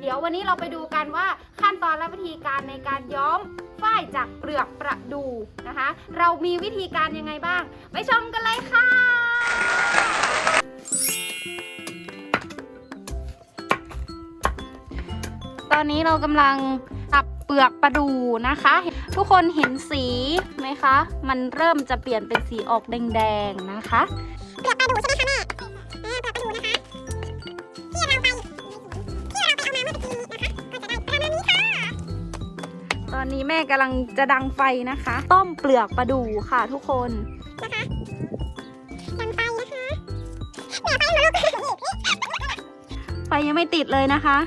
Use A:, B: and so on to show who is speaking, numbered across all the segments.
A: เดี๋ยววันนี้เราไปดูกันว่าขั้นตอนและวิธีการในการย้อมฝ้ายจากเปลือกประดูนะคะ เรามีวิธีการยังไงบ้าง ไปชมกันเลยค่ะ ตอนนี้เรากำลังตับเปลือกประดูนะคะ ทุกคนเห็นสีไหมคะ มันเริ่มจะเปลี่ยนเป็นสีออกแดงๆนะคะ
B: เปลือกปลาดูใช่ไหมคะแม่อ่เปลือกปลาดูนะคะ อนนี้
A: แม่กำลังจะดังไฟนะคะ ต้มเปลือกประดูค่ะทุกคน
B: นะคะดังไฟนะคะเปลือกไฟมาลูก
A: ไฟยังไม่ติดเลยนะคะ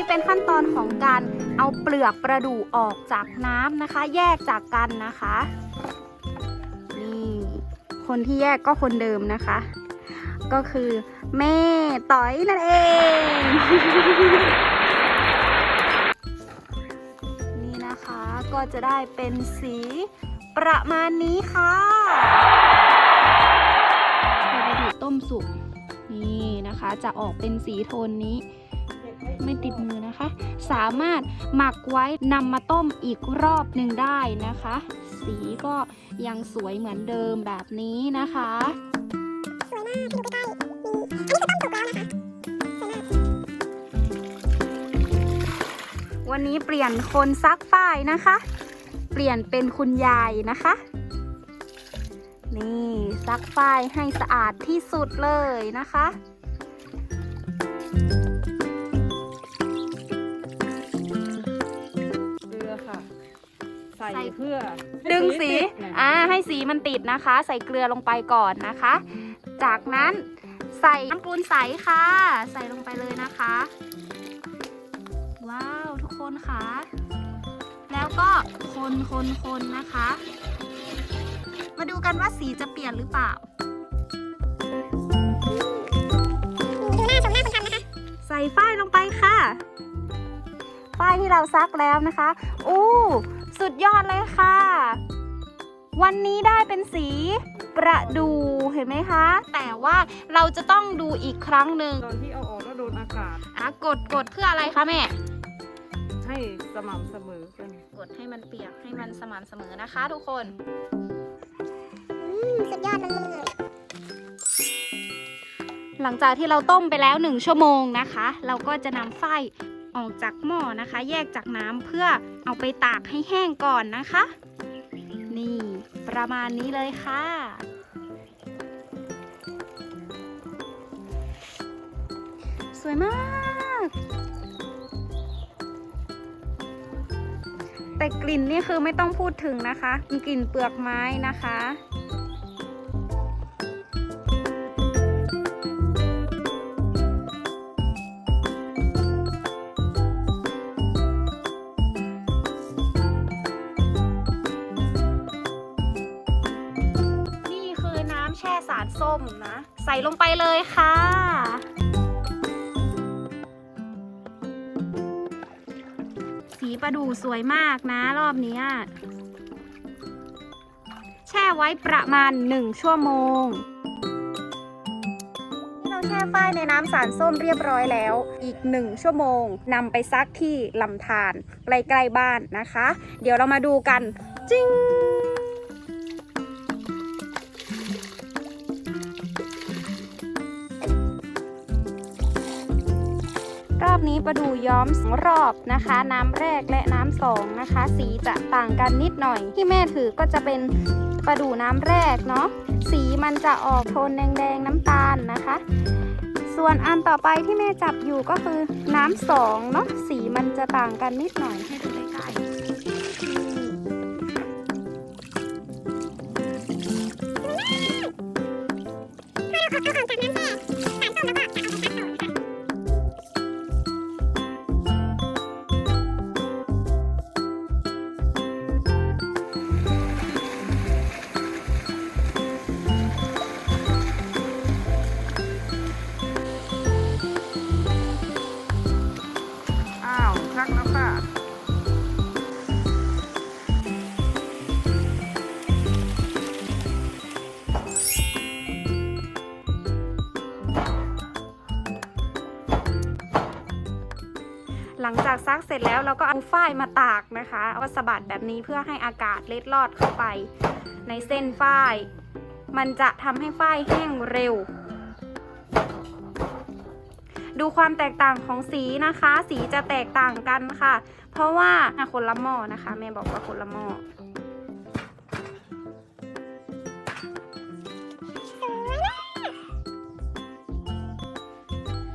A: นี้เป็นขั้นตอนของการเอาเปลือกประดู่ออกจากน้ำนะคะ แยกจากกันนะคะนี่คนที่แยกก็คนเดิมนะคะ ก็คือแม่ต่อยนั่นเอง นี่นะคะก็จะได้เป็นสีประมาณนี้ค่ะพอไปดูต้มสุกนี่นะคะ จะออกเป็นสีโทนนี้ ไม่ติดมือนะคะ สามารถหมักไว้นำมาต้มอีกรอบหนึ่งได้นะคะ สีก็ยังสวยเหมือนเดิมแบบนี้นะคะ
B: สวยมากดูใกล้ๆมีอันนี้คือต้มสุกแล้วนะคะสวยมาก
A: วันนี้เปลี่ยนคนซักป้ายนะคะ เปลี่ยนเป็นคุณยายนะคะ นี่ซักป้ายให้สะอาดที่สุดเลยนะคะ
C: พื่อ
A: ดึงสี
C: ติดนะ
A: อ่าให้สีมันติดนะคะ ใส่เกลือลงไปก่อนนะคะ จากนั้นใส่น้ำกลูนใสค่ะ ใส่ลงไปเลยนะคะ ว้าวทุกคนค่ะ แล้วก็คนคนคนนะคะ มาดูกันว่าสีจะเปลี่ยนหรือเปล่า
B: ดูหน้าชมหน้าคนทำนะคะ
A: ใส่ฝ้ายลงไปค่ะ ฝ้ายที่เราซักแล้วนะคะ อู้ สุดยอดเลยค่ะ วันนี้ได้เป็นสีประดูเห็นไหมคะ แต่ว่าเราจะต้องดูอีกครั้งหนึ่ง
C: ตอนที่เอาออกแล้วโดนอากาศ
A: อะกดกดเพื่ออะไรคะแม่
C: ให้สม่ำเสมอกัน
A: กดให้มันเปียกให้มันสม่ำเสมอนะคะ ทุกคน
B: อืมสุดยอดเลย
A: หลังจากที่เราต้มไปแล้ว 1 ชั่วโมงนะคะ เราก็จะนำฝ้าย ออกจากหม้อนะคะ แยกจากน้ำเพื่อเอาไปตากให้แห้งก่อนนะคะ นี่ประมาณนี้เลยค่ะสวยมาก แต่กลิ่นนี่คือไม่ต้องพูดถึงนะคะ มีกลิ่นเปลือกไม้นะคะ ส้มนะ ใส่ลงไปเลยค่ะ สีประดูสวยมากนะรอบนี้ แช่ไว้ประมาณ 1 ชั่วโมงเราแช่ฝ้ายในน้ำสารส้มเรียบร้อยแล้ว อีก1ชั่วโมงนำไปซักที่ลำธารใกล้ๆบ้านนะคะ เดี๋ยวเรามาดูกันจิ้ง อบนี้ประดูย้อมสองรอบนะคะ น้ำแรกและน้ำสองนะคะ สีจะต่างกันนิดหน่อย ที่แม่ถือก็จะเป็นประดูน้ำแรกเนาะสีมันจะออกโทนแดงๆน้ำตาลนะคะ ส่วนอันต่อไปที่แม่จับอยู่ก็คือน้ำสองเนาะสีมันจะต่างกันนิดหน่อยให้ดูใกล้ๆ
B: ลั
A: งจากซักเสร็จแล้วเราก็เอาฝ้ายมาตากนะคะเอาสะบัดแบบนี้เพื่อให้อากาศเล็ดลอดเข้าไป ในเส้นฝ้าย มันจะทำให้ฝ้ายแห้งเร็ว ดูความแตกต่างของสีนะคะ สีจะแตกต่างกันค่ะ เพราะว่าคนละหม้อนะคะแม่บอกว่าคนละหม้อ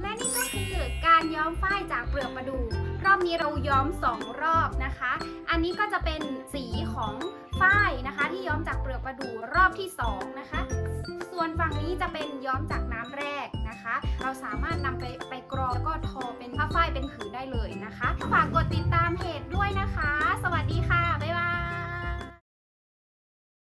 A: และนี่ก็คือการย้อมฝ้ายจากเปลือกประดู รอบนี้เราย้อม 2 รอบนะคะ อันนี้ก็จะเป็นสีของฝ้ายนะคะ ที่ย้อมจากเปลือกประดูรอบที่ 2 นะคะ ส่วนฝั่งนี้จะเป็นย้อมจากน้ำแรกนะคะ เราสามารถนำไปไปกรองแล้วก็ทอเป็นผ้าฝ้ายเป็นผืนได้เลยนะคะ ฝากกดติดตามเพจด้วยนะคะ สวัสดีค่ะ